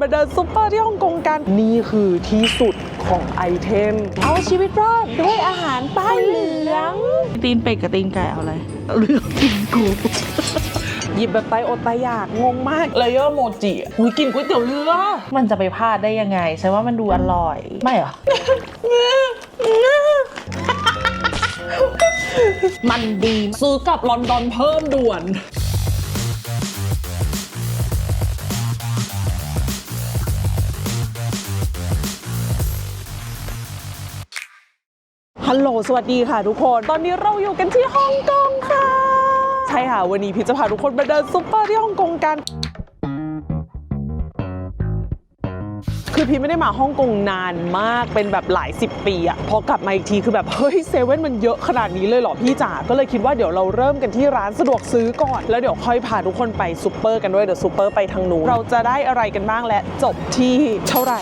มาเดินซุปเปอร์ที่ฮ่องกงกัน นี่คือที่สุดของไอเทม เอาชีวิตรอดด้วยอาหารป้ายเหลือง ตีนเป็ดกับตีนไก่เอาอะไรเอาเลือกกินกูหยิบแบบไตอดไตอยากงงมากเลเยอร์โมจิอุ้ยกินก๋วยเตี๋ยวเรือมันจะไปพลาดได้ยังไงฉันว่ามันดูอร่อย ไม่เหรอ มันดีซื้อกลับลอนดอนเพิ่มด่วน ลโหลสวัสดีค่ะทุกคน ตอนนี้เราอยู่กันที่ฮ่องกงค่ะ ใช่ค่ะ วันนี้พี่จะพาทุกคนมาเดินซุปเปอร์ที่ฮ่องกงกันคือพี่ไม่ได้มาฮ่องกงนานมากเป็นแบบหลายสิบปีอะพอกลับมาอีกทีคือแบบเฮ้ยเซเว่นมันเยอะขนาดนี้เลยเหรอพี่จ๋าก็เลยคิดว่าเดี๋ยวเราเริ่มกันที่ร้านสะดวกซื้อก่อน แล้วเดี๋ยวค่อยพาทุกคนไปซูเปอร์กันด้วยเดี๋ยวซูเปอร์ไปทางนู้นเราจะได้อะไรกันบ้างและจบที่เท่าไหร่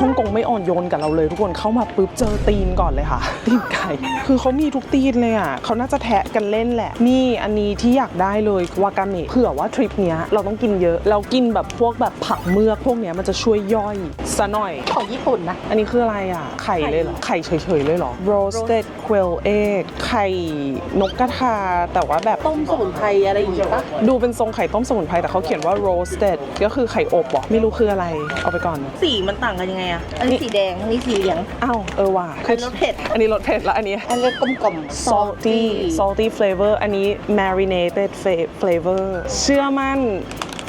ฮ่องกงไม่อ่อนโยนกับเราเลยทุกคนเข้ามาปุ๊บเจอตีนก่อนเลยค่ะ ตีนไก่คือเขามีทุกตีนเลยอะเขาน่าจะแทะกันเล่นแหละ นี่อันนี้ที่อยากได้เลยวากาเมะเผื่อว่าทริปเนี้ยเราต้องกินเยอะ เรากินแบบพวกแบบผักเมือกพวกเนี้ยมันจะช่วยย่อยซะหน่อย ของญี่ปุ่นนะ อันนี้คืออะไรอะ ไข่เลยเหรอ ไข่เฉยๆเลยเหรอ roasted quail egg ไข่นกกระทาแต่ว่าแบบต้มสมุนไพรอะไรอย่างงี้ปะดูเป็นทรงไข่ต้มสมุนไพรแต่เขาเขียนว่า roasted ก็คือไข่อบเหรอไม่รู้คืออะไร เอาไปก่อน สีมันต่างกันยังไงอะอันนี้สีแดง อันนี้สีเหลืองอ้าวเออว่ะอันรสเผ็ด อันนี้รสเผ็ดแล้วอันนี้ อันนี้กลมกล่อม salty salty flavor อันนี้ marinated fa- flavor เชื่อมั่น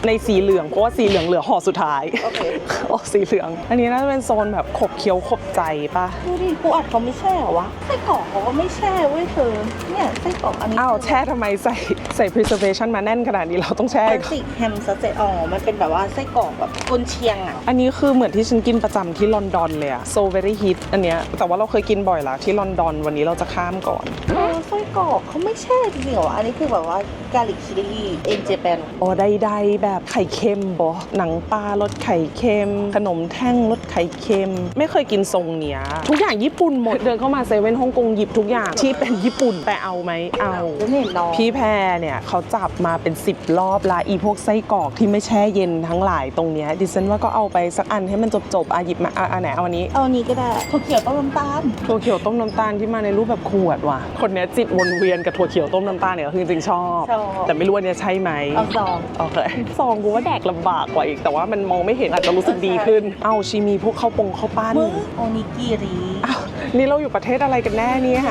ในสีเหลืองเพราะว่าสีเหลืองเหลือห่อสุดท้ายโอเคโอ้สีเหลือง อันนี้น่าจะเป็นโซนแบบขบเคี้ยวขบใจปะดูดิปูอัดเขาไม่แช่เหรอวะไส้กรอกเขาก็ไม่แช่เว้ยเธอเนี่ยไส้กรอกอันนี้อ้าวแช่ทำไมใส่ใส่ preservation มาแน่นขนาดนี้เราต้องแช่คอีลากสเหรอสิกแฮมสเตตอ๋อมันเป็นแบบว่าไส้กรอกแบบกุนเชียงอะอันนี้คือเหมือนที่ฉันกินประจำที่ลอนดอนเลยอะ so very hit อันเนี้ยแต่ว่าเราเคยกินบ่อยละที่ลอนดอนวันนี้เราจะข้ามก่อนเออไส้กรอกเขาไม่แช่จริงๆเหรอวะอันนี้คือแบบว่ากาลิกชิลี่เอ็นเจแปนอ๋อใดๆแบบไข่เค็มบอหนังปลารสไข่เค็ม ขนมแท่งรสไข่เค็ม ไม่เคยกินทรงเนี้ยทุกอย่างญี่ปุ่นหมด เดินเข้ามาเซเว่นฮ่องกงหยิบทุกอย่างที่เป็นญี่ปุ่นแต่เอาไหมเอาแล้วไม่เห็นน้องพี่แพรเนี่ยเขาจับมาเป็น 10 รอบละอีพวกไส้กรอกที่ไม่แช่เย็นทั้งหลายตรงเนี้ยดิฉันว่าก็เอาไปสักอันให้มันจบๆอะหยิบมาอะอันไหนเอาอันนี้เอาอันนี้ก็ได้ถั่วเขียวต้มน้ำตาลถั่วเขียวต้มน้ำตาลที่มาในรูปแบบขวดว่ะคนเนี้ยจิตวนเวียนกับถั่วเขียวต้มน้ำตาลเนี่ยคือจริงๆชอบชอบแต่ไม่รู้ว่าเนี่ยใช่ไหมเอาซองโอเคซองกูว่าแดกลำบากกว่าอีก แต่ว่ามันมองไม่เห็นอาจจะรู้สึกดีขึ้น เอ้าชีมีพวกข้าวปงข้าวปั้นมึงโอนิกิริอ้าวนี่เราอยู่ประเทศอะไรกันแน่เนี่ย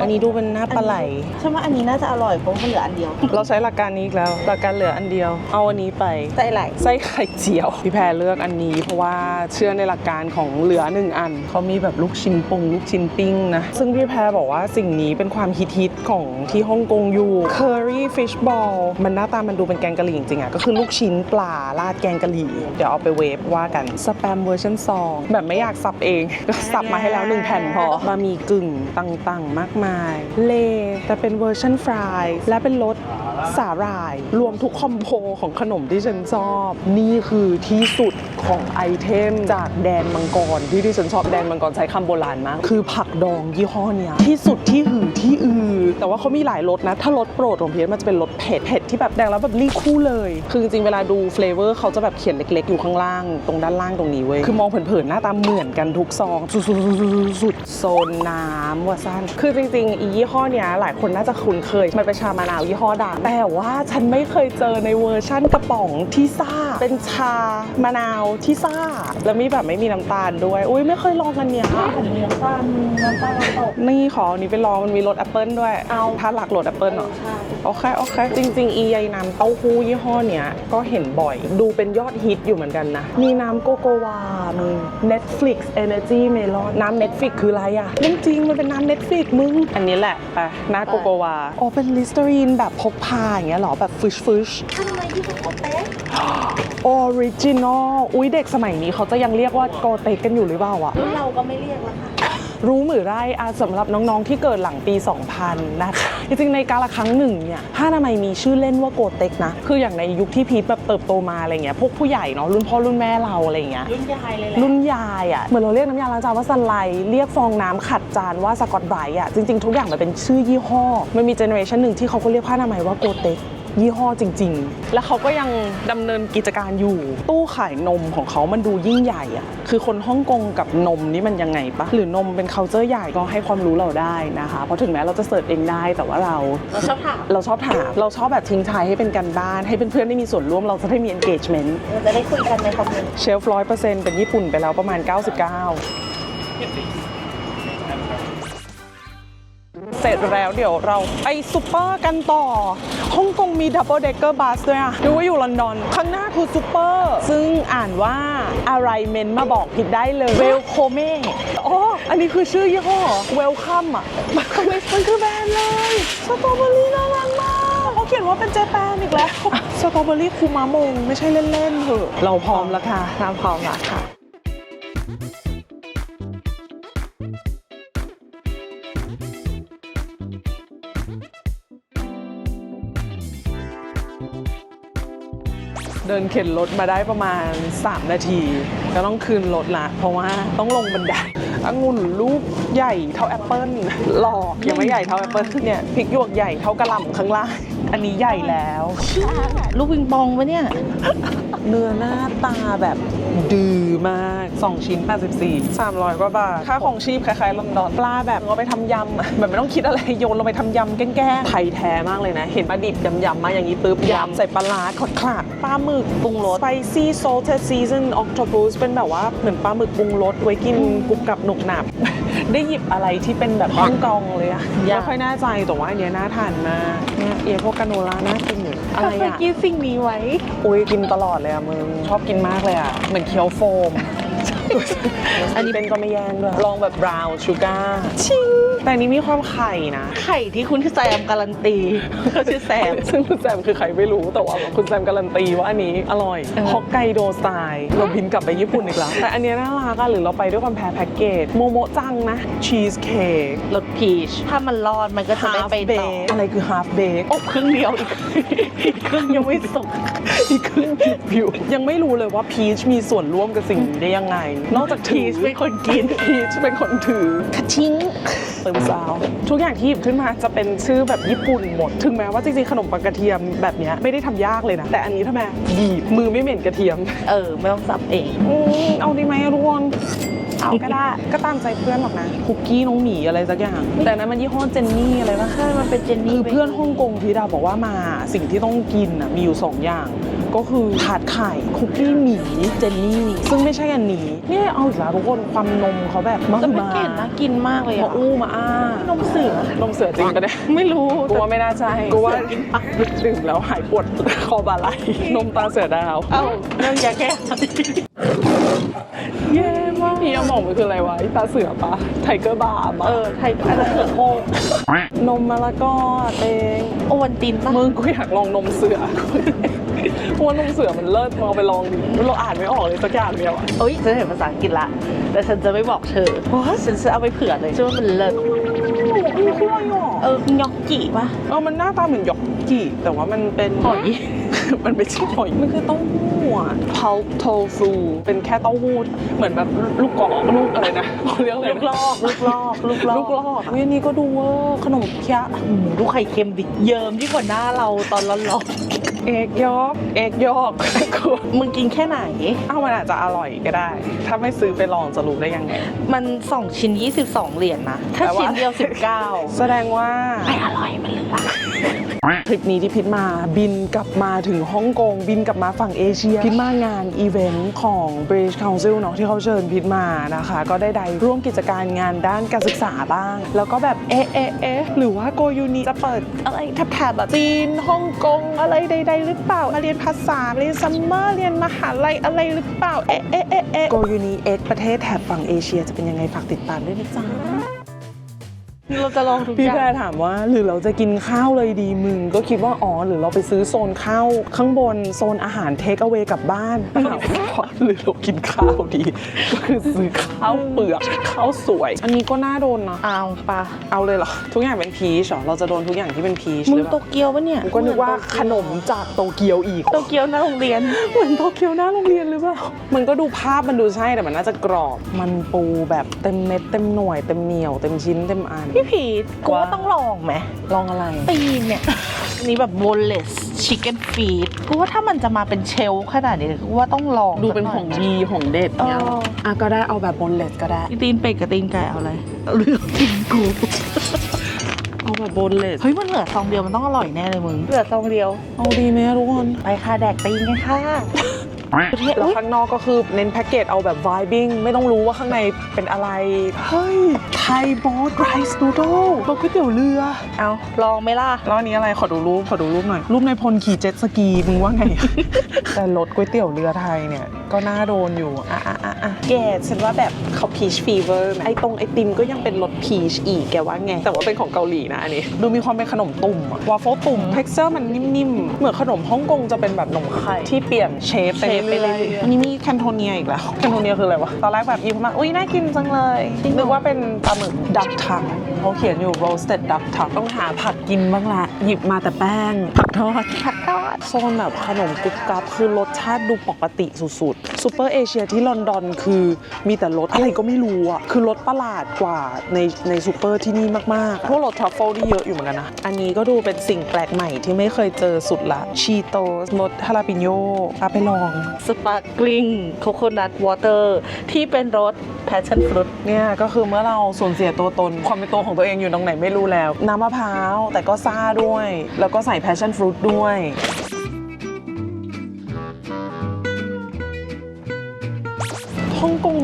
อันนี้ดูเป็นหน้าปลาไหล ฉันว่าอันนี้น่าจะอร่อยเพราะมันเหลืออันเดียว เราใช้หลักการนี้อีกแล้ว หลักการเหลืออันเดียว เอาอันนี้ไปใจไหลไส้ไข่เจียว พี่แพรเลือกอันนี้ เพราะว่าเชื่อในหลักการของเหลือหนึ่งอัน เขามีแบบลูกชิ้นปงลูกชิ้นปิ้งนะ ซึ่งพี่แพรบอกว่าสิ่งนี้เป็นความฮิตฮิตๆของที่ฮ่องกงอยู่ curry fish ball มันหน้าตามันดูเป็นแกงกะหรี่จริงๆอะ ก็คือลูกชิ้นปลาราดแกงกะหรี่ เดี๋ยวเอาไปเวฟว่ากัน สแปมเวอร์ชันซองแบบไม่อยากสับเอง ก็สับมาให้แล้วหนึ่งแผ่นพอมามีกึ่งต่างๆ มากมาย เลแต่เป็นเวอร์ชันฟรายและเป็นรส สาหร่าย รวมทุกคอมโพของขนมที่ฉันชอบ นี่คือที่สุดของไอเทมจากแดนมังกรที่ที่ฉันชอบแดนมังกรใช้คำโบราณมาก คือผักดองยี่ห้อเนี้ยที่สุดที่หือที่อือ แต่ว่าเขามีหลายรสนะ ถ้ารสโปรดของเพียรมันจะเป็นรสเผ็ดเผ็ดที่แบบแดงแล้วแบบรีคู่เลย คือจริงเวลาดูเฟลเวอร์เขาจะแบบเขียนเล็กๆ อยู่ข้างล่าง ตรงด้านล่างตรงนี้เว้ยคือมองเผินๆหน้าตาเหมือนกันทุกซองสุดๆโซนน้ำว่าสั้นคือจริงๆอียี่ห้อเนี้ยหลายคนน่าจะคุ้นเคยมันเป็นชามะนาวยี่ห้อดังแต่ว่าฉันไม่เคยเจอในเวอร์ชั่นกระป๋องที่ซ่า เป็นชามะนาวที่ซ่า แล้วมีแบบไม่มีน้ำตาลด้วย อุ้ยไม่เคยลองกันเนี้ยผมมีน้ำตาลน้ำตาลตกนี่ขออันนี้ไปลองมันมีรสแอปเปิลด้วยเอาถ้าหลักรสแอปเปิลเหรอใช่โอเคโอเคจริง ๆ อีใยน้ำเต้าหู้ยี่ห้อเนี้ยก็เห็นบ่อย ดูเป็นยอดฮิตอยู่เหมือนกันนะ มีน้ำโกโกวา มี Netflix Energy Melon น้ำ Netflix คืออะไรอะเรื่องจริงมันเป็นน้ำ Netflix มึง อันนี้แหละไปหน้าโกโกวาอ๋อเป็นลิสเตอรีนแบบพกพาอย่างเงี้ยเหรอแบบฟิชฟิชทำไมที่เขาโคเต๊ะออริจินอล อุ้ยเด็กสมัยนี้เขาจะยังเรียกว่าโกเตกันอยู่หรือเปล่าอะรุ่นเราก็ไม่เรียกแล้วค่ะ รู้หรือไรอาสำหรับน้องๆที่เกิดหลังปี 2000 นะคะ จริงๆในกาละครั้งหนึ่งเนี่ยผ้าอนามัยมีชื่อเล่นว่าโกเต็กนะ คืออย่างในยุคที่พีทแบบเติบโตมาอะไรเงี้ยพวกผู้ใหญ่เนาะรุ่นพ่อรุ่นแม่เราอะไรเงี้ยรุ่นยายเลยแหละรุ่นยายอะเหมือนเราเรียกน้ำยาล้างจานว่าสไลด์เรียกฟองน้ำขัดจานว่าสกอตไบรท์อะจริงๆ ทุกอย่างมันเป็นชื่อยี่ห้อ มันมีเจเนอเรชันหนึ่งที่เขาก็เรียกผ้าอนามัยว่าโกเต็ก ยี่ห้อจริง ๆ แล้วเขาก็ยังดำเนินกิจการอยู่ ตู้ขายนมของเขามันดูยิ่งใหญ่อะคือคนฮ่องกงกับนมนี่มันยังไงปะหรือนมเป็น c u เจอร์ใหญ่ก็ให้ความรู้เราได้นะคะ เพราะถึงแม้เราจะเสิร์ชเองได้แต่ว่าเราเราชอบถามเราชอบถามเราชอบแบบทิ้งท้ายให้เป็นการบ้าน ให้เพื่อนๆได้มีส่วนร่วมเราจะได้มี engagement เราจะได้คุยกันในคอมเมนต์เชลฟ์ร้อยเปอร์เซ็นต์เป็นญี่ปุ่นไปแล้วประมาณ 99เส ร็จแล้วเดี๋ยวเราไปซูเปอร์กันต่อฮ่องกงมีดับเบิลเด c เกอร์บัสด้วยอะดูว่าอยู่ลอนดอน ข้างหน้าคือซูเปอร์ ซึ่งอ่านว่าอะไรเมนมาบอกผิดได้เลยเวลโคเม่อ๋อ อันนี้คือชื่อยี่ห้อเวลคัมอะมันคือมันคือแบรนด์เลยสตรอเบอรี่น่ารักมากเขาเขียนว่าเป็นเจแปนอีกแล้ว สตรอเบอรี่คูมามง ไม่ใช่เล่น ๆเถอะ เราพร้อมแล้วค่ะน้ำพร้อมแล้วค่ะ เดินเข็นรถมาได้ประมาณ 3 นาทีก็ต้องคืนรถละ เพราะว่าต้องลงบันไดองุ่นลูกใหญ่เท่าแอปเปิ้ลหลอกยังไม่ใหญ่เท่าแอปเปิ้ลเนี่ยพริกหยวกใหญ่เท่ากระหล่ำข้างล่างอันนี้ใหญ่แล้ว ลูกวิงปองปะเนี่ย เนื้อหน้าตาแบบดื้อมาก 2 ชิ้น 84 300 กว่าบาท ค่าของชีพคล้ายๆลอนดอนปลาแบบเอาไปทำยำอะแบบไม่ต้องคิดอะไรโยนลงไปทำยำแกล้งๆไทยแท้มากเลยนะ เห็นปลาดิบยำๆมาอย่างนี้ปุ๊บยำใส่ปลาร้าขดขลาดปลาหมึกปรุงรส spicy salted season octopus เป็นแบบว่าเหมือนปลาหมึกปรุงรสไว้กินกรุบกรับหนุกหนับได้หยิบอะไรที่เป็นแบบฮ่องกงเลยอะอยากไม่ค่อยแน่ใจแต่ว่าอันเนี้ยน่าทานมากเนี่ยเอพวกกาโนล่าน่ากินอยู่อะไรเคยอะกินสิ่งนี้ไว้ อุ้ยกินตลอดเลยอะมึงชอบกินมากเลยอะเหมือนเคี้ยวโฟม อันนี้เป็นก็ไม่แย่งด้วยลองแบบบราวน์ชูการ์ชิงแต่อันนี้มีความไข่นะ ไข่ที่คุณแซมการันตีเขาชื่อแซม ซึ่งคุณแซมคือใครไม่รู้แต่ว่าคุณแซมการันตีว่าอันนี้อร่อยเออฮอกไกโดสไตล์เราบินกลับไปญี่ปุ่นอีกแล้ว แต่อันเนี้ยน่ารักอะหรือเราไปด้วยความแพ้แพ็กเกจโมโมะจังนะชีสเค้กรสพีชถ้ามันรอดมันก็จะได้ half ไปต่อ bake อะไรคือ half bake โอ้ครึ่งเดียวอีกอีกครึ่งยังไม่สุกอีกครึ่งผิวๆยังไม่รู้เลยว่าพีชมีส่วนร่วมกับสิ่งนี้ได้ยังไงนอกจากถืพีชเป็นคนกินพีชเป็นคนถือคาชิงเติมซาวทุกอย่างที่หยิบขึ้นมาจะเป็นชื่อแบบญี่ปุ่นหมด ถึงแม้ว่าจริงๆขนมปังกระเทียมแบบเนี้ยไม่ได้ทำยากเลยนะ แต่อันนี้ทำไมบีบมือไม่เหม็นกระเทียม เออ ไม่ต้องสับเองอืมเอาดีไหมอะทุกคน เอาก็ได้ ก็ตามใจเพื่อนหรอกนะ คุกกี้น้องหมีอะไรสักอย่าง แต่อันนั้นมันยี่ห้อเจนนี่อะไรปะใช่มันเป็นเจนคืนี่อเพื่อนฮ่องกงพี่ดาวบอกว่ามาสิ่งที่ต้องกินอะมีอยู่ 2 อย่าง ก็คือถาดไข่คุกกี้หมีเจนนี่ซึ่งไม่ใช่อันนี้เนี่ยเอาอีกแล้วทุกคนความนมเขาแบบมาแต่คือแพ็กมาเกจน่ากินมากเลยมาอะอู้มาอ้านมเสือนมเสือจริงปะเนี่ยไม่รู้กูว่าไม่น่าใช่กูว่าดื่มแล้วหายปวดคอบาไหลนมตาเสือดาวเอ้าเรื่องยาแก้เย้มาก พี่ยาหมองมันคืออะไรวะไอ้ตาเสือปะไทเกอร์บาร์ปะเออไทยอันนั้นเสือโคกนมมะละกอเตงโอวันตินปะมึงกูอยากลองนมเสือเพราะว่านมเสือมันเลิศมองไปลองดิเราอ่านไม่ออกเลยสักอย่างเดียวอะเอ้ยฉันเห็นภาษาอังกฤษละ แต่ฉันจะไม่บอกเธอเพราะว่าฉันจะเอาไปเผื่อเลยชื่อว่ามันเลิศมันคืออะไรอะเออญอกกี่ปะเออมันหน้าตาเหมือนหยอกกี่แต่ว่ามันเป็นหอยมันไม่ใช่หอยมันคือเต้าหู้อะพาลโทฟูเป็นแค่เต้าหู้เหมือนแบบลูกกอกลูกอะไรนะเขาเรียกอะไรลูนะกลอกลูกลอกลูกลอกลูกลอกเฮ้ยอันนี้ก็ดูเวอร์ขนมเคี้ยอืมลูกไข่เค็มดิเยิ้มที่งกว่าหน้าเราตอนร้อนเอกยอกเอกยอกๆมึงกินแค่ไหนเอ้ามันอาจจะอร่อยก็ได้ ถ้าไม่ซื้อไปลองจะรู้ได้ยังไง มัน 2 ชิ้น 22 เหรียญนะ ถ้าแต่ว่าชิ้นเดียว 19 แสดงว่าไม่อร่อยมันเหลือ ทริปนี้ที่พิทมาบินกลับมาถึงฮ่องกง บินกลับมาฝั่งเอเชีย พิทมางานอีเวนต์ของ British Council เนาะที่เขาเชิญพิทมานะคะ ก็ได้ใดร่วมกิจการงานด้านการศึกษาบ้าง แล้วก็แบบเอ๊ะเอ๊ะเอ๊ะหรือว่าโกยูนิจะเปิดอะไรแถบแบบจีนฮ่องกงอะไรใด ๆ หรือเปล่ามาเรียนภาษาเรียนซัมเมอร์เรียนมหาลัยอะไรหรือเปล่าเอ๊ะเอ๊ะเอ๊ะเอโกยูนิเอ็กประเทศแถบฝั่งเอเชียจะเป็นยังไงฝากติดตามด้วยนะจ๊ะ เราจะลองทุกอพี่ย่าแพงรถามว่า หรือเราจะกินข้าวเลยดีมึง ก็คิดว่าอ๋อหรือเราไปซื้อโซนข้าวข้างบนโซนอาหารเทคเอา a y กลับบ้านถามว่าหรือเรากินข้าวดี ก็คือซื้อข้าวเปลือกข้าวสวย อันนี้ก็น่าโดนนะเอาปะเอาเลยเหรอ ทุกอย่างเป็นพีชเหรอเราจะโดนทุกอย่างที่เป็นพีชมึหงรือเปโตล่าเกียวปะเนี่ยกูก็นึกว่าขนมจากโตเกียวอีก โตเกียวหน้าโรงเรียน เหมือนโตเกียวหน้าโรงเรียนหรือเปล่า มันก็ดูภาพมันดูใช่แต่มันน่าจะกรอบ มันปูแบบเต็มเม็ดเต็มหน่วยเต็มเหนียวเต็มชิ้นเต็มอันพี่พีทกูว่าต้องลองไหมลองอะไรตีนเนี่ย นี่แบบ boneless chicken feet กูว่าถ้ามันจะมาเป็นเชลฟ์ขนาดนี้กูว่าต้องลองดูเป็นของดีของเด็ดเนี่ยเอออะก็ได้เอาแบบบนเลสก็ได้ตีนเป็ดกับตีนไก่เอาอะไรเลือกกินกูเอาแบบบนเลสเฮ้ย มันเหลือซองเดียวมันต้องอร่อยแน่เลยมึง เหลือซองเดียว เอาดีไหมทุกคน ไปค่ะ แดกตีนกันค่ะ แล้วข้างนอกก็คือเน้นแพ็กเกจเอาแบบ vibing ไม่ต้องรู้ว่าข้างในเป็นอะไร เฮ้ย ไทยบอสไรซ์นูโดลรสก๋วยเตี๋ยวเรือ เอาลองไหมล่ะแล้วอันนี้อะไรขอดูรูปขอดูรูปหน่อย รูปในายพลขี่เจ็ตสกีมึงว่าไง แต่รสก๋วยเตี๋ยวเรือไทยเนี่ย ก็น่าโดนอยู่ อะอะอะอะแกฉันว่าแบบเขาพีชฟีเวอร์ไอตรงไอติมก็ยังเป็นรสพีชอีกแกว่าไง แต่ว่าเป็นของเกาหลีนะอันนี้ ดูมีความเป็นขนมตุ่มวาฟเฟิลตุ่มเท็กเจอร์มันนิ่มๆ เหมือนขนมฮ่องกงจะเป็นแบบขนมไข่ที่เปลี่ยนเชฟไปเชฟไปเรื่เรื่ออยยๆอันนี้มีแคนโทเนียอีกแล้ว แคนโทเนียคืออะไรวะ ตอนแรกแบบหยิบมา อุ้ยน่ากินจังเลยจริงเหรอนึกว่าเป็นปลาหมึกดักทังเขาเขียนอยู่ roasted duck tongue ต้องหาผักกินบ้างละ หยิบมาแต่แป้งผักทอดผักทอดโซนแบบขนมกรุบกรับคือรสชาติดูปกติสุดๆซูเปอร์เอเชียที่ลอนดอนคือมีแต่รสอะไรก็ไม่รู้อะคือรสประหลาดกว่าในในซูเปอร์ที่นี่มากๆพวกรสทรัฟเฟิลที่เยอะอยู่เหมือนกันนะ อันนี้ก็ดูเป็นสิ่งแปลกใหม่ที่ไม่เคยเจอสุดละชีโตสรสฮาลาปิโยเอาไปลองสปาร์กลิงโคโคนัทวอเตอร์ที่เป็นรสแพชชั่นฟรุตเนี่ยก็คือเมื่อเราสูญเสียตัวตน ความเป็นตัวของตัวเองอยู่ตรงไหนไม่รู้แล้ว น้ำมะพร้าว แต่ก็ซ่าด้วย แล้วก็ใส่แพชชั่นฟรุตด้วย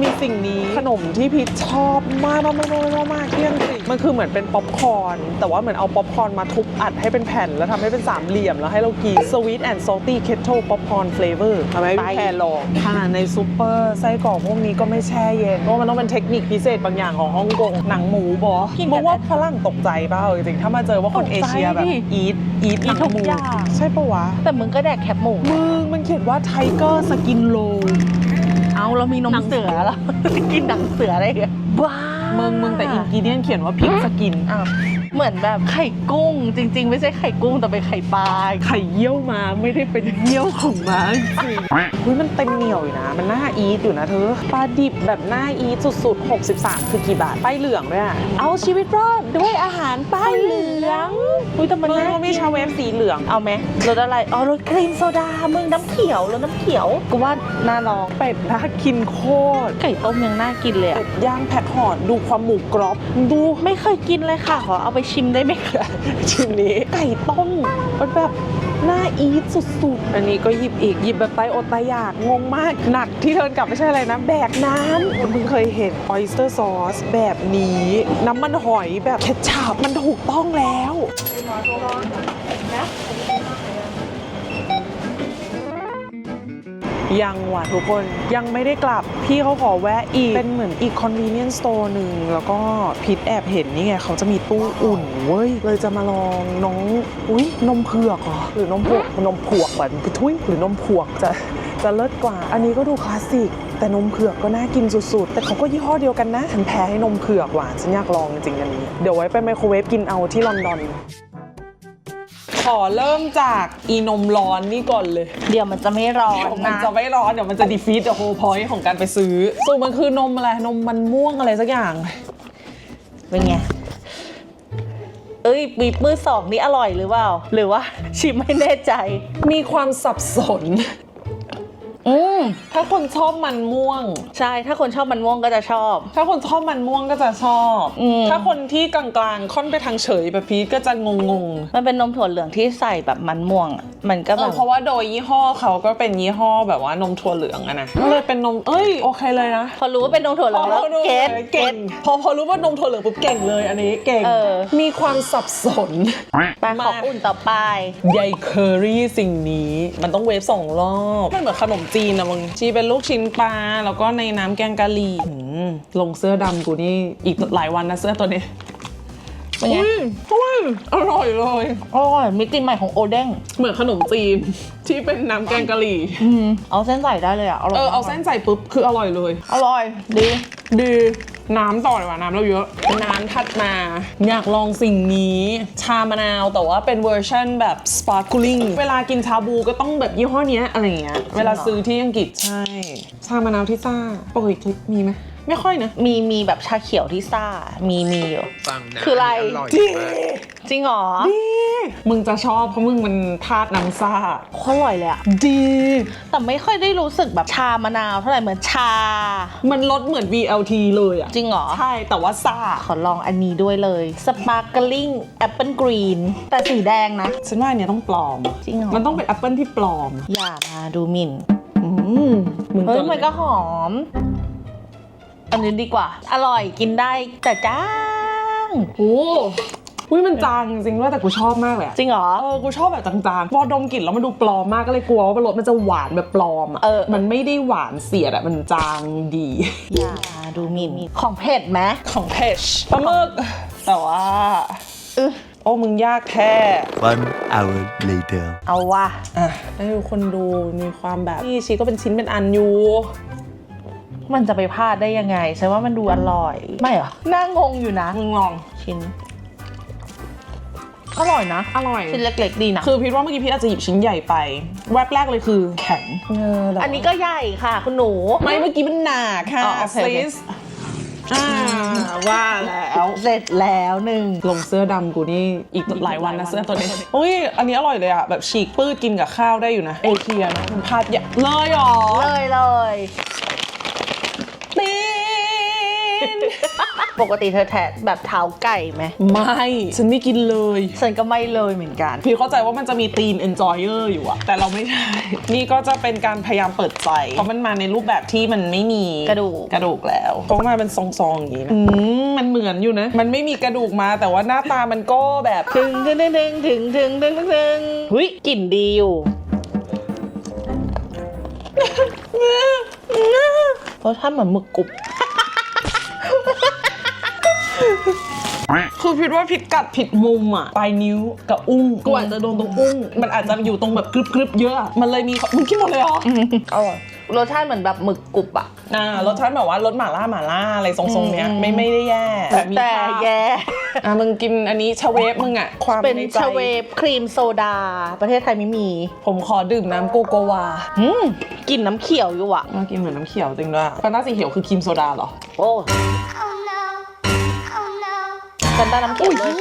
มีสิ่งนี้ขนมที่พีชชอบมากมากมากมากมากที่อังกฤษมันคือเหมือนเป็นป๊อปคอร์นแต่ว่าเหมือนเอาป๊อปคอร์นมาทุบอัดให้เป็นแผ่น แล้วทำให้เป็นสามเหลี่ยมแล้วให้เรากิน sweet and salty kettle popcorn flavor ทำให้พี่แพรลองขนาดในซูเปอร์ไส้กรอกพวกนี้ก็ไม่แช่เย็นเพราะมันต้องเป็นเทคนิคพิเศษบางอย่างของฮ่องกงหนังหมูบอกินบอกว่าฝรั่งตกใจเปล่าจริงๆถ้ามาเจอว่าคนเอเชียแบบอีทอีทหนังทุกหมูอใช่ปะวะแต่มึงก็แดกแคปหมูมึงมันเขียนว่าไทเกอร์สกินโล เอาเรามีนมเสือแล้วกินหนังเสืออะไรกันว้ามึงมึงแต่อินกิเดียนเขียนว่าพริกสกินอ้าวเหมือนแบบไข่กุ้ง จริง ๆ ไม่ใช่ไข่กุ้งแต่เป็นไข่ปลาไข่เยี่ยวมาไม่ได้เป็นเยี่ยวของม้าจริงๆเฮ้ยมันเต็มเหนียวอยู่นะ มันน่าอีทอยู่นะเธอปลาดิบแบบน่าอีทสุดๆ 63 คือกี่บาทป้ายเหลืองด้วยอะเอาชีวิตรอดด้วยอาหารป้ายเหลือง อุ้ยแต่มันมึงน่ามันมีกินชาเวฟสีเหลืองเอาไหมรสอะไร อ๋อรสครีมโซดา มึงน้ำเขียวรสน้ำเขียว กูว่าน่าลอง เป็ดน่ากินโคตรไก่ต้มยังน่ากินเลยเป็อะดย่างแพ็คห่อดูความหมูกรอบ ดูไม่เคยกินเลยค่ะ ขอเอาไปชิมได้ไหมคะ ชิ้นนี้ ไก่ต้มมันแบบ น่าอีทสุดๆ อันนี้ก็หยิบอีกหยิบแบบไตอดไตอยากงงมากหนักที่เทินกลับไม่ใช่อะไรนะ แบกน้ำคุณเพิ่งเคยเห็นออยสเตอร์ซอสแบบนี้ น้ำมันหอยแบบเคชัพมันถูกต้องแล้ว ยังว่ะทุกคนยังไม่ได้กลับ พี่เขาขอแวะอีก เป็นเหมือนอีก convenience store หนึ่ง แล้วก็พิษแอบเห็นนี่ไง เขาจะมีตู้อุ่นเว้ย เลยจะมาลองน้อง อุ้ยนมเผือกเหรอ หรือนมผวกนมผวกแบบทุยหรือนมผวกจะจะเลิศกว่า อันนี้ก็ดูคลาสสิก แต่นมเผือกก็น่ากินสุดๆ แต่เขาก็ยี่ห้อเดียวกันนะ ฉันแพ้ให้นมเผือกว่ะฉันอยากลองจริงๆอันนี้ เดี๋ยวไว้ไปไมโครเวฟกินเอาที่ลอนดอน ขอเริ่มจากอีนมร้อนนี่ก่อนเลย เดี๋ยวมันจะไม่ร้อนเดี๋ยวมันนะ จะไม่ร้อนเดี๋ยวมันจะดีฟีด the whole point ของการไปซื้อส่วนมันคือนมอะไร นมมันม่วงอะไรสักอย่าง เป็นไง เอ้ยบีบมือสองนี่อร่อยหรือเปล่า หรือว่า ชิมไม่แน่ใจ มีความสับสน อืมถ้าคนชอบมันม่วง ใช่ ถ้าคนชอบมันม่วงก็จะชอบ ถ้าคนชอบมันม่วงก็จะชอบ อืม ถ้าคนที่กลางๆ ค่อนไปทางเฉยแบบพีทก็จะงงมันเป็นนมถั่วเหลืองที่ใส่แบบมันม่วงอะมันก็ๆเอแบอบเพราะว่าโดยยี่ห้อเขาก็เป็นยี่ห้อแบบว่านมถั่วเหลืองอะนะก็เลยเป็นนมเอ้ยโอเคเลยนะพอรู้ว่าเป็นนมถั่วเหลืองแล้วดูเก็ตเก่งพอพอรู้ว่านมถั่วเหลืองปุ๊บเก่งเลยอันนี้เก่งเออ มีความสับสน ไปขออุ่นต่อไป ใยเคอรี่สิ่งนี้มันต้องเวฟสองรอบ มันเหมือนขนมจีนนะมึงชีเป็นลูกชิ้นปลาแล้วก็ในน้ำแกงกะหรี่หืมลงเสื้อดำกูนี่อีกหลายวันนะเสื้อตัวนี้เป็นไง อุ้ยอุ้ยอร่อยเลย อร่อยมิติใหม่ของโอเด้งเหมือนขนมจีน ที่เป็นน้ำแกงกะหรี่ อืมเอาเส้นใส่ได้เลยอะ อร่อยเออมกเอาเส้นใส่ปุ๊บ คืออร่อยเลย อร่อย ดี ดี น้ำต่อเลยว่ะน้ำเราเยอะ น้ำถัดมา อยากลองสิ่งนี้ ชามะนาวแต่ว่าเป็นเวอร์ชันแบบ sparkling เวลากินชาบูก็ต้องแบบยี่ห้อเนี้ยอะไรเงี้ยเวลาซื้อที่อังกฤษใช่ ชามะนาวที่ซ่าปกติปมีไหม ไม่ค่อยนะ มีมีแบบชาเขียวที่ซ่า มีมีอยู่ ฟังนะคืออะไร นนี้อร่อยจริง มากจริงเหรอมึงจะชอบเพราะมึงมันทาดน้ำซ่า โคตรอร่อยเลยอะดี แต่ไม่ค่อยได้รู้สึกแบบชามะนาวเท่าไหร่เหมือนชา มันรสเหมือน VLT เลยอะจริงเหรอ ใช่ แต่ว่าซ่า ขอลองอันนี้ด้วยเลย Sparkling Apple Green แต่สีแดงนะ ฉันว่าอันเนี้ยต้องปลอม จริงเหรอ มันต้องเป็นแอปเปิลที่ปลอม อย่ามาดูหมิ่น อืมมึงเฮ้ยจดมันก็หอม อันนี้ดีกว่า อร่อยกินได้แต่จ้างโอ้อุ้ยมันจางจริงๆด้วยแต่กูชอบมากเลยอะจริงเหรอ เออกูชอบแบบจางๆพอดมกลิ่นแล้วมันดูปลอมมากก็เลยกลัวว่ารสมันจะหวานแบบปลอมอะเออ มันไม่ได้หวานเสียดอะมันจางดี อย่ามาดูหมิ่นของเผ็ดไหมของเพชปลาหมึกแต่ว่าอึะโอ้มึงยากแท้ One hour later เอาว่ะ อะให้ทุกคนดูมีความแบบนี่ชีก็เป็นชิ้นเป็นอันอยู่ มันจะไปพลาดได้ยังไงฉันว่ามันดูอร่อย ไม่เหรอน่างงอยู่นะมึงลองชิ้นอร่อยนะ อร่อย ชิ้นเล็ก ๆ ดีนะ คือพีทว่าเมื่อกี้พีทอาจจะหยิบชิ้นใหญ่ไป แวบแรกเลยคือแข็งเออแต่ว่าอันนี้ก็ใหญ่ค่ะ คุณหนู ไม่เมื่อกี้มันหนาค่ะอ๋อโอเคโอเคซิสอ่าว่าแล้วเสร็จแล้วหนึ่งลงเสื้อดำกูนี่อีกหลายวันนะเสื้อตัวนี้อุ้ยอันนี้อร่อยเลยอะแบบฉีกปื้ดกินกับข้าวได้อยู่นะ เอเทียนะมันพลาดเยอะเลยเหรอเลยเลย ปกติเธอแทะแบบเท้าไก่ไหมไม่ ฉันไม่กินเลย ฉันก็ไม่เลยเหมือนกัน พี่เข้าใจว่ามันจะมีธีม enjoyer อร์อยู่อะแต่เราไม่ใช่ นี่ก็จะเป็นการพยายามเปิดใจ เพราะมันมาในรูปแบบที่มันไม่มีกระดูกกระดูกแล้วเพราะมาเป็นทรงๆอย่างนี้นะมันเหมือนอยู่นะ มันไม่มีกระดูกมาแต่ว่าหน้าตามันก็แบบถึงถึงถึงถึงถึงถึงถึงเฮ้ยกลิ่นดีอยู่เพราะท่านเหมือนหมึกกรุบ คือพิดว่าผิดกัดผิดมุมอะปลายนิ้วกับอุ้งกูอาจจะโดนตรงอุ้ง มันอาจจะอยู่ตรงแบบกรึบๆเยอะอะ มันเลยมีมึงคิดหมดเลยเหรออร่อยรสชาติเหมือนแบบหมึกกรุบอะอ่ารสชาติแบบว่ารสหม่าล่าหม่าล่าอะไรทรงๆเนี้ยไม่ไม่ได้แย่มีแต่ข้าวแย่อะมึงกินอันนี้ชาเวฟมึงอะความเป็นในใจชาเวฟครีมโซดา ประเทศไทยไม่มี ผมขอดื่มน้ำโกโกวาอืมกลิ่นน้ำเขียวอยู่อะมากินเหมือนน้ำเขียวจริงด้วยฟานตาสีเขียวคือครีมโซดาเหรอโอ้ Oh no. Oh no. กันได้น้ำเขียวเลย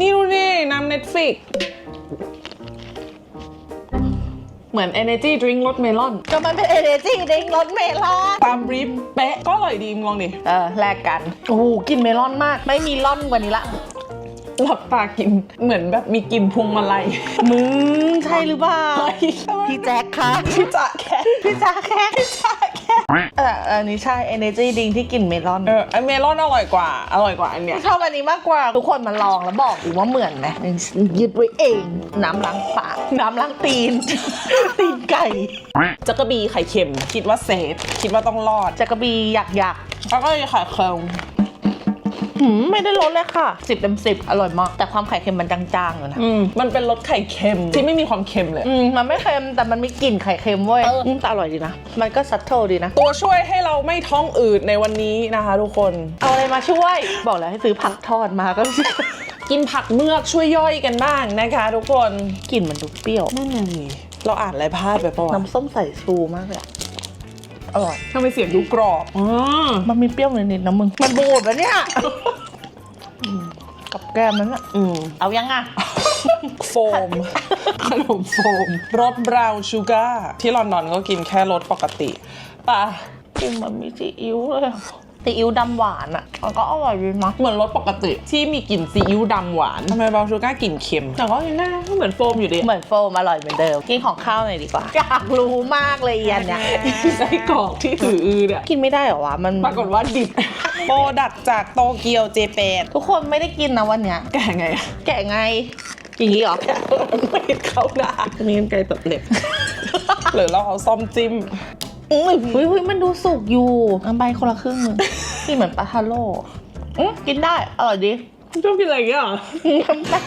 นี่ดูนี่น้ำเน็ตฟิกเหมือน Energy Drink รสเมลอน ก็มันเป็นเอเนจีดิงรสเมลอน ตามบรีฟเป๊ะก็อร่อยดีมึงลองดิ เออ แลกกัน โอ้โหกลินเมลอนมาก ไม่มีล่อนกว่านี้ละ หลับตากินเหมือนแบบมีกลิ่นพวงมาลัยมึงใช่หรือเปล่า พี่แจ็คคะพี่จะแค่พี่จ้าแค่พี่จ้าแค่เอออันนี้ใช่ Energy Drink ที่กลิ่นเมลอน เออไอเมลอนอร่อยกว่า อร่อยกว่าอันเนี้ยชอบอันนี้มากกว่า ทุกคนมาลองแล้วบอกอีกว่าเหมือนไหมยึดไว้เอง น้ำล้างปากน้ำล้างตีน ตีนไก่จักระบีไข่เค็ม คิดว่าเซฟคิดว่าต้องรอดจักระบีอยากอยากแล้วก็มีไข่เค็ม หืมไม่ได้ลดเลยค่ะสิบเต็มสิบอร่อยมาก แต่ความไข่เค็มมันจางๆอยู่นะอืมมันเป็นรสไข่เค็มที่ไม่มีความเค็มเลย อืมมันไม่เค็มแต่มันมีกลิ่นไข่เค็มเว้ยเอออื มแต่อร่อยดีนะ มันก็ซัตเทิลดีนะ ตัวช่วยให้เราไม่ท้องอืดในวันนี้นะคะทุกคน เอาอะไรมาช่วย บอกแล้วให้ซื้อผักทอดมาก็ กินผักเมือกช่วยย่อยกันบ้างนะคะทุกคน กลิ่นมันดูเปรี้ยว นั่นน่ะสิเราอ่านอะไรพลาดไปปะวะน้ำส้มสายชูมากเลยอะ อร่อยทำไมเสียงดูกรอบอ๋อมันมีเปรี้ยวนิดๆนะมึง มันบูดปะเนี่ยอืมกับแก้มนั้นอะอืมเอายังอะโฟม ขนมโฟมรสบราวน์ชูการ์ที่ลอนดอนก็กินแค่รสปกติป่ะกลิ่นเหมือนมีซีอิ๊วเลยอะ ซีอิ๊วดำหวานอะมันก็อร่อยดีนะเหมือนรสปกติที่มีกลิ่นซีอิ๊วดำหวานทำไมบราวน์ชูการ์กลิ่นเค็ม แต่ก็กินได้ก็เหมือนโฟมอยู่ดีเหมือนโฟมอร่อยเหมือนเดิมกินของข้าวหน่อยดีกว่าอยากรู้มากเลยอันเนี้ยไส้กรอกที่ถืออือเนี่ยกินไม่ได้เหรอวะมันปรากฏว่าดิบโปรดักจากโตเกียวเจแปนทุกคนไม่ได้กินนะวันเนี้ยแกไงอะแกะไงอย่างนี้เหรอไม่เข้าหน้ามีกันไกลตัดเล็บหรือเราเอาซ่อมจิ้ม อุ้ยอุ้ยอุ้ยมันดูสุกอยู่เอาใบคนละครึ่งหนึงที่เหมือนปลาทาโร่อืมกินได้อร่อยดีชอบกินอะไรอย่างเงี้ยเหรอน้ำตาล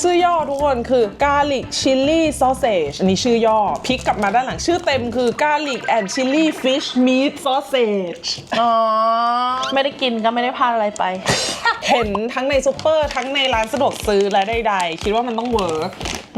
ชื่อย่อทุกคนคือ garlic chili sausage อันนี้ชื่อย่อพลิกกลับมาด้านหลังชื่อเต็มคือ garlic and chili fish meat sausage อ๋อ ไม่ได้กินก็ไม่ได้พลาดอะไรไป เห็นทั้งในซูเปอร์ทั้งในร้านสะดวกซื้อและใดๆ คิดว่ามันต้องเวิร์ก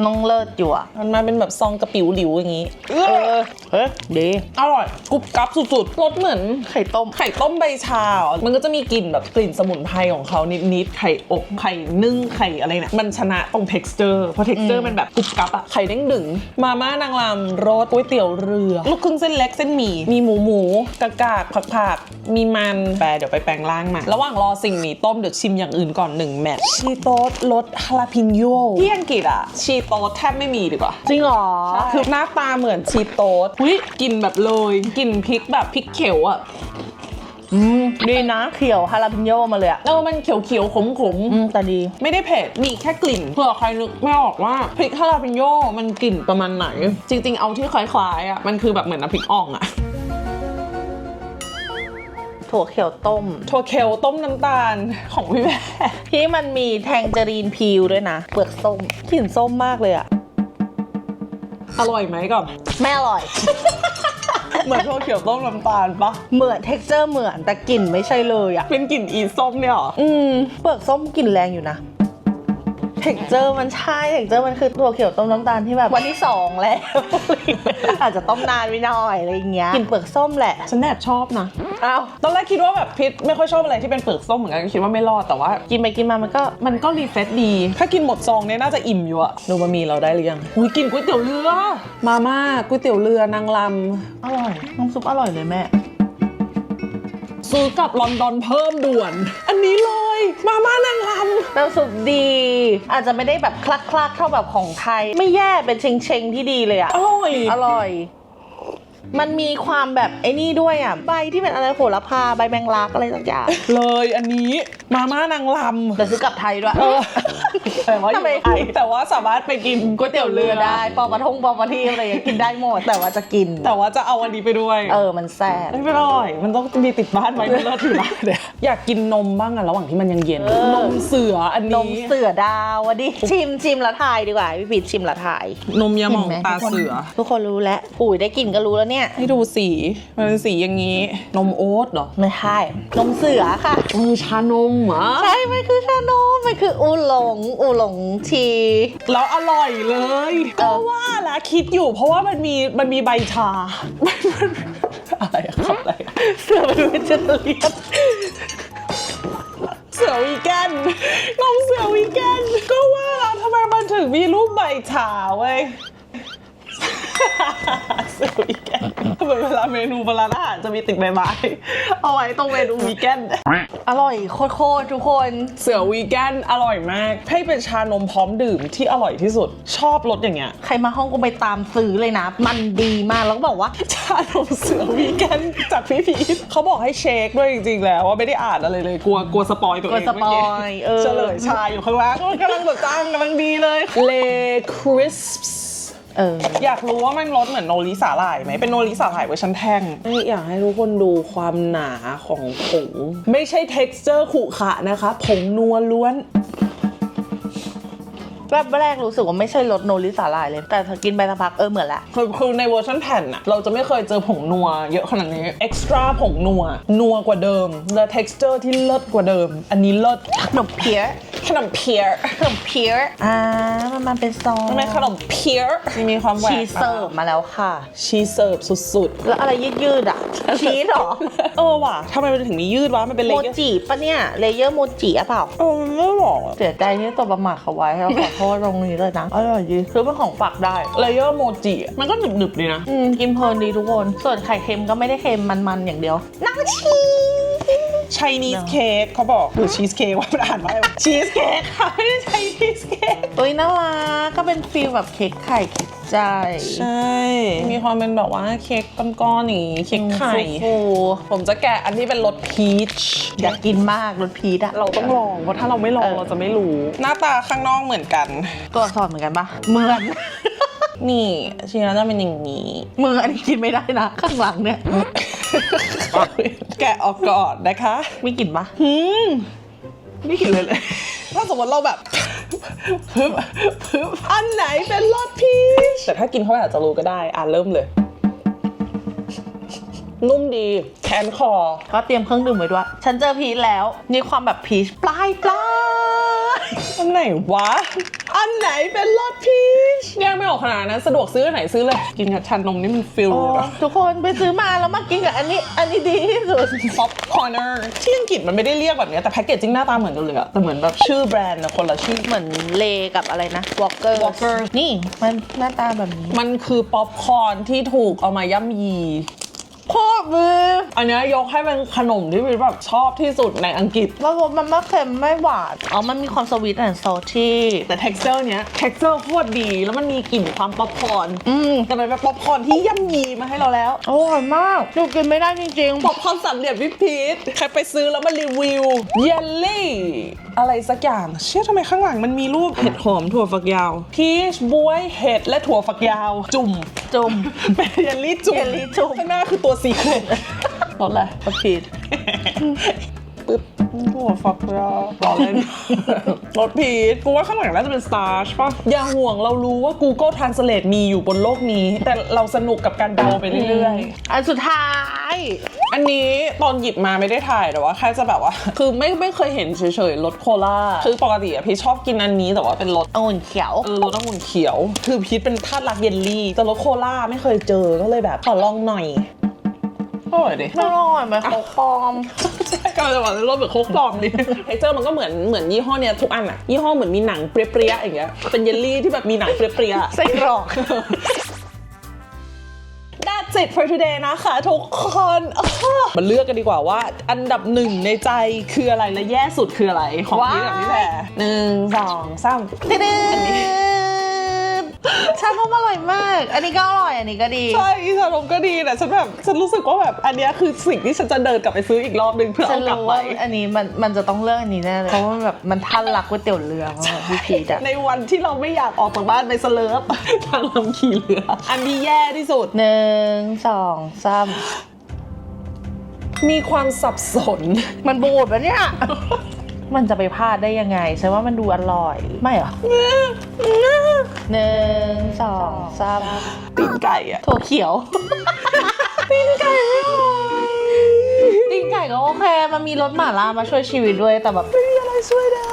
น้องเลิศอยู่อะมันมาเป็นแบบซองกระปิวหลิวอย่างนี้เอเอออเฮ้ยดีอร่อยกรุบกรับสุดๆรสเหมือนไข่ต้ม ไข่ต้มใบชาอะมันก็จะมีกลิ่นแบบกลิ่นสมุนไพรของเขานิดๆไข่อบไข่นึ่งไข่อะไรเนี่ยมันชนะตรง texture เพราะ texture มันแบบกรุบกรับอะไข่เด้งดึงมาม่านางรำรสก๋วยเตี๋ยวเรือ ลูกครึ่งเส้นเล็กเส้นหมี่มีหมูหมูกากากผักผักๆมีมันแปรเดี๋ยวไปแปลงร่างมาระหว่างรอสิ่งนี้ต้มเดี๋ยวชิมอย่างอื่นก่อนหนึ่งแมทชีโต๊ดรสฮาลาพินโยที่อังกฤษอะชีโต๊ดแทบไม่มีดีกว่า จริงเหรอคือหน้าตาเหมือนชีโต๊ดอุ้ยกลินแบบเลยกลินพริกแบบพริกเขียวอะอืมดีนะเขียวฮาลาพิโยมาเลยอะเออมันเขียวๆขมอืมแต่ดีๆไม่ได้เผ็ดมีแค่กลิ่นเผื่อใครนึกไม่ออกว่าพริกฮาลาปิโยมันกลิ่นประมาณไหน จริง ๆ เอาที่คล้ายๆอะมันคือแบบเหมือนน้ำพริกอ่องอะ ถั่วเขียวต้ม ถั่วเขียวต้มน้ำตาลของพี่แม่ที่มันมีแทงเจอรีนพิวด้วยนะ เปลือกส้มกลิ่นส้มมากเลยอะอร่อยไหมก่อนไม่อร่อย เหมือนถั่วเขียวต้มน้ำตาลปะเหมือนเท็กเจอร์เหมือนแต่กลิ่นไม่ใช่เลยอะเป็นกลิ่นอีส้มเนี่ยเหรออืมเปลือกส้มกลิ่นแรงอยู่นะ เท็กเจอร์มันใช่เท็กเจอร์มันคือถั่วเขียวต้มน้ำตาลที่แบบวันที่สองแล้ว อาจจะต้มนานไปหน่อยอะไรอย่างเงี้ยกลิ่นเปลือกส้มแหละ ฉันแอบชอบนะอ้าวตอนแรกคิดว่าแบบพิษไม่ค่อยชอบอะไรที่เป็นเปลือกส้มเหมือนกันก็คิดว่าไม่รอดแต่ว่า กินไปกินมามันก็มันก็รีเฟรชดี ถ้ากินหมดซองเนี่ยน่าจะอิ่มอยู่อะดูบะหมี่เราได้หรือยังอุ้ยกินก๋วยเตี๋ยวเรือมาม่าก๋วยเตี๋ยวเรือนางลอร่อยน้ำซุปอร่อยเลยแม่ำ ซื้อกลับลอนดอนเพิ่มด่วน อันนี้เลย มาม่านางลน้ำซุปดี อาจจะไม่ได้แบบคลักคลักๆเท่าแบบของไทย ไม่แย่เป็นเชงเชงๆที่ดีเลยอะำอร่อย อร่อย มันมีความแบบไอ้นี่ด้วยอะใบที่เป็นอะไรโหระพาใบแมงลักอะไรสักอย่างเลยอันนี้มาม่านางลำแต่ซื้อกลับไทยด้วยเออแต่ว่าอทำไมยู่ไทยแต่ว่าสามารถไปกินก๋วยเตี๋ยวเรือได้ปอปะทงปอปะทีอะไรอย่างเงี้ยกินได้หมดแต่ว่าจะกิน แต่ว่าจะเอาอันนี้ไปด้วย เออมันแซ่บไม่เป็นไรมันต้องมีติดบ้านไว้มันเลิศอยู่แล้วเดี๋ยวอยากกินนมบ้างอะระหว่างที่มันยังเย็นเออนมเสืออันนนี้มเสือดาวอะดิชิมชิมละทายดีกว่าพี่พีชชิมละทายนมยาหมองห็นไหตาเสือ ทุกคนรู้แล้วปุ๋ยได้กลิ่นก็รู้แล้วเนี่ยให้ดูสี มันเป็นสีอย่างนี้ นมโอ๊ตเหรอ ไม่ใช่ นมเสือค่ะ เออชานมเหรอใช่ มันคือชานม มันคืออูหลง อูหลงทีแล้วอร่อยเลย ก็ว่าละคิดอยู่เพราะว่ามันมีมันมีใบชาอะไรอะครับอะไรอะเสือเป็นเวจเรียนเสือวีแกนนมเสือวีแกนก็ว่าแล้วทำไมมันถึงมีรูปใบชาเว้ย เสือวีแกนทำไมเวลาเมนูเวลาอาหารจะมีติดใบไม้เอาไว้ตรงเมนูวีแกนอร่อยโคตรๆทุกคนเสือวีแกนอร่อยมากให้เป็นชานมพร้อมดื่มที่อร่อยที่สุด ชอบรสอย่างเงี้ยใครมาห้องก็ไปตามซื้อเลยนะ มันดีมากแล้วก็บอกว่าชานมเสือวีแกนจากพี่พีทเขาบอกให้เช็คด้วยจริงๆแล้วว่าไม่ได้อ่านอะไรเลยกลัวกลัวสปอยตัวเองกลัวสปอยเออเฉลยชาอยู่ข้างล่างกำลังแบบจ้างกำลังดีเลยเลคริสป์ เอออยากรู้ว่ามันรสเหมือนโนริสาหร่ายไหมเป็นโนริสาหร่ายเวอร์ชันแท่งอยากให้ทุกคนดูความหนาของผง ไม่ใช่ texture ขรุขระนะคะ ผงนัวล้วน แรกแรกรู้สึกว่าไม่ใช่รสโนริสาหร่ายเลย แต่ถ้ากินไปสักพักเออเหมือนละคือคือในเวอร์ชันแผ่นอะเราจะไม่เคยเจอผงนัวเยอะขนาดนี้เอ็กซ์ตร้าผงนัว นัวกว่าเดิม และ texture ที่เลิศกว่าเดิม อันนี้เลิศขนมเพียร์ขนมเพียร์ขนมเพียร์อ่ามันมาเป็นซองทำไมขนมเพียร์มีความแหวกชีสเสิร์ฟมาแล้วค่ะ ชีสเสิร์ฟสุดแล้วอะไรยืดยืดๆอะ ชีสเหรอๆเออว่ะทำไมมันถึงมียืดวะมันเป็นเลโมเยอร์จิปะเนี่ยเลเยอร์โมจิอะเปล่าเออมันไม่บอกอะเสียใจที่ตัวประมาทเขาไว้เราขอโทษตรงนี้เลยนะอร่อยดีคือเป็นของฝากได้เลเยอร์โมจิอะมันก็หนึบๆดีนะอืมกินเพลินดีทุกคน ส่วนไข่เค็มก็ไม่ได้เค็มมันๆอย่างเดียวน้ำชี สไชนีสเค้กเขาบอกหรือชีสเค้กว่ามันอ่านว่าอะไรวะชีสเค้กค่ะไม่ใช่ไชนีสเค้กเอ้ยน่ารักก็เป็นฟีลแบบเค้กไข่เค้กใจใช่ มีความเป็นแบบว่าเค้กก้อนๆอย่างงี้เค้กไข่ฟูผมจะแกะอันที่เป็นรสพีชๆอยากกินมากรสพีชอะเราต้องลองเพราะถ้าเราไม่ลองเออเราจะไม่รู้ หน้าตาข้างนอกเหมือนกัน ตัวอักษรเหมือนกันปะเหมือน นี่ชิ้นนั้นจะเป็นอย่างนี้มึงอันนี้กินไม่ได้นะ ข้างหลังเนี่ย แกะออกก่อนนะคะมีกลิ่นปะหืมไม่กินเลยเลย ถ้าสมมติเราแบบพึบพึบอันไหนเป็นรสพีชแต่ถ้ากินเข้าไปอาจจะรู้ก็ได้ อะเริ่มเลย นุ่มดีแคนคอ ก็เตรียมเครื่องดื่มไว้ด้วย ฉันเจอพีชแล้ว มีความแบบพีชปลายปลาย อันไหนวะ อันไหนเป็นรสพีชแยกไม่ออกขนาดนั้นสะดวกซื้ออันไหนซื้อเลย กินกับชานมนี่มันฟิลโอ้เลยนะทุกคนไปซื้อมาแล้วมากินกับอันนี้ อันนี้ดีที่สุด ป๊อปคอร์เนอร์ที่อังกฤษมันไม่ได้เรียกแบบเนี้ยแต่แพ็กเกจจิ้งหน้าตาเหมือนกันเลยอะแต่เหมือนแบบชื่อแบรนด์นะคนละชื่อ เหมือนเลกับอะไรนะ Walker Walker นี่ มันหน้าตาแบบนี้ มันคือป๊อปคอร์นที่ถูกเอามาย่ำยี โคตรมืออันเนี้ยยกให้เป็นขนมที่วิแบบชอบที่สุดในอังกฤษว่ารสมันไม่เค็มไม่หวานอ๋อมันมีความสวีทแอนด์ซอลที่ แต่ texture เนี้ย texture โคตรดี แล้วมันมีกลิ่นความป๊อปคอร์นอืมแต่มันเป็นป๊อปคอร์นที่ย่ำยีมาให้เราแล้วอร่อยมากดูกินไม่ได้จริงป๊อปคอร์นสามเหลี่ยมวิปพีชใครไปซื้อแล้วมารีวิวเยลลี่ อะไรสักอย่าง เชื่อทำไมข้างหลังมันมีรูปเห็ดหอมถั่วฝักยาว พีชบวยเห็ดและถั่วฝักยาว จุ่มๆจุ่มเป็นเยลลี่จุ่มเยลลี่จุ่มข้างหน้าคือตัวสีเขียวรสอะไรก็ผิดปึ๊บถั่วฝักยาวรอเล่นรสพีชกูว่าข้างหลังน่าจะเป็นสตาร์ชป่ะ อย่าห่วงเรารู้ว่า Google Translate มีอยู่บนโลกนี้ แต่เราสนุกกับการเดาไปเรื่อยๆอันสุดท้าย อันนี้ตอนหยิบมาไม่ได้ถ่ายแต่ว่าแค่จะแบบว่า คือไม่ไม่เคยเห็นเฉยๆรสโคลาคือปกติอะพี่ชอบกินอันนี้แต่ว่าเป็นรสองุ่นเขียวเออรสองุ่นเขียว คือพีชเป็นทาสรักเยลลี่แต่รสโคลาไม่เคยเจอก็เลยแบบขอลองหน่อยอร่อยดิไม่อร่อยไหมโคกปลอมก็จะบอกรสแบบโคกปลอมดิไอเจอมันก็เหมือนเหมือนยี่ห้อเนี้ยทุกอันอะยี่ห้อเหมือนมีหนังเปรี้ยๆอย่างเงี้ยเป็นเยลลี่ที่แบบมีหนังเปรี้ยๆอะไส้กรอก That's it for today นะคะทุกคนอ้อมาเลือกกันดีกว่าว่า อันดับหนึ่งในใจคืออะไรและแย่สุดคืออะไร ของพี่กับพี่แพรหนึ่งสองสามตึ๊ด ชาทมอร่อยมาก อันนี้ก็อร่อย อันนี้ก็ดี ใช่ชาลมก็ดีแต่ฉันแบบฉันรู้สึกว่าแบบอันเนี้ยคือสิ่งที่ฉันจะเดินกลับไปซื้ออีกรอบหนึ่งเพื่อฉัเอานกลับรู้ไปว่าอันนี้มันมันจะต้องเลือกอันนี้แน่เลย เพราะว่ามันแบบมันท่านรักก๋วยเตี๋ยวเรือมากพี่พีดอะในวันที่เราไม่อยากออกจากบ้านไปสเลิฟทางลำขี่เรือ อันนี้แย่ที่สุด หนึ่งสองสามมีความสับสน มันบูดปะเนี่ย มันจะไปพลาดได้ยังไงฉันว่ามันดูอร่อย ไม่เหรอหนึ่งสองสามตีนไก่อะถั่วเขียว ตีนไก่ไม่อร่อยตีนไก่ก็โอเค มันมีรสหม่าล่ามาช่วยชีวิตด้วยแต่แบบไม่มีอะไร ช่วยได้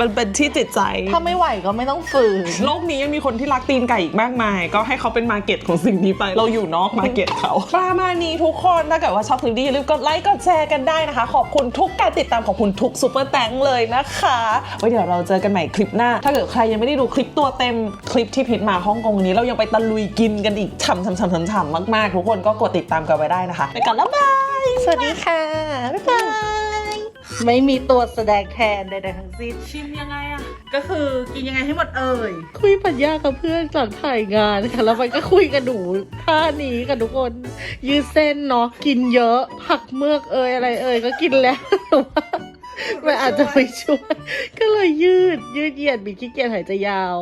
มันเป็นที่จิตใจ ถ้าไม่ไหวก็ไม่ต้องฝืน โลกนี้ยังมีคนที่รักตีนไก่อีกมากมาย ก็ให้เขาเป็นมาร์เก็ตของสิ่งนี้ไป เราอยู่นอกมาร์เก็ตเขา ประมาณนี้ทุกคนถ้าเกิดว่าชอบคลิปนี้อย่าลืมกดไลค์กดแชร์กันได้นะคะ ขอบคุณทุกการติดตามขอบคุณทุกซูเปอร์แตงเลยนะคะไว้เดี๋ยวเราเจอกันใหม่คลิปหน้า ถ้าเกิดใครยังไม่ได้ดูคลิปตัวเต็มคลิปที่พิษมาฮ่องกงนี้ เรายังไปตะลุยกินกันอีกฉ่ำๆๆๆๆมากๆ ทุกคนก็กดติดตามกันไว้ได้นะคะไปก่อนแล้วบายสวัสดีค่ะบ๊ายบาย ไม่มีตัวแสดงแทนใดๆทั้งสิ้น ชิมยังไงอะก็คือกินยังไงให้หมดเอ่ย คุยปัญญากับเพื่อนก่อนถ่ายงานค่ะแล้วมันก็คุยกับหนูท่านี้กับทุกคนยืดเส้นเนาะกินเยอะ ผักเมือกเอ่ยอะไรเอ่ยก็กินแล้วแต่ว่ามันอาจจะไม่ช่วย ก็เลยยืดยืดเหยียดบีขี้เกียจหายใจยาว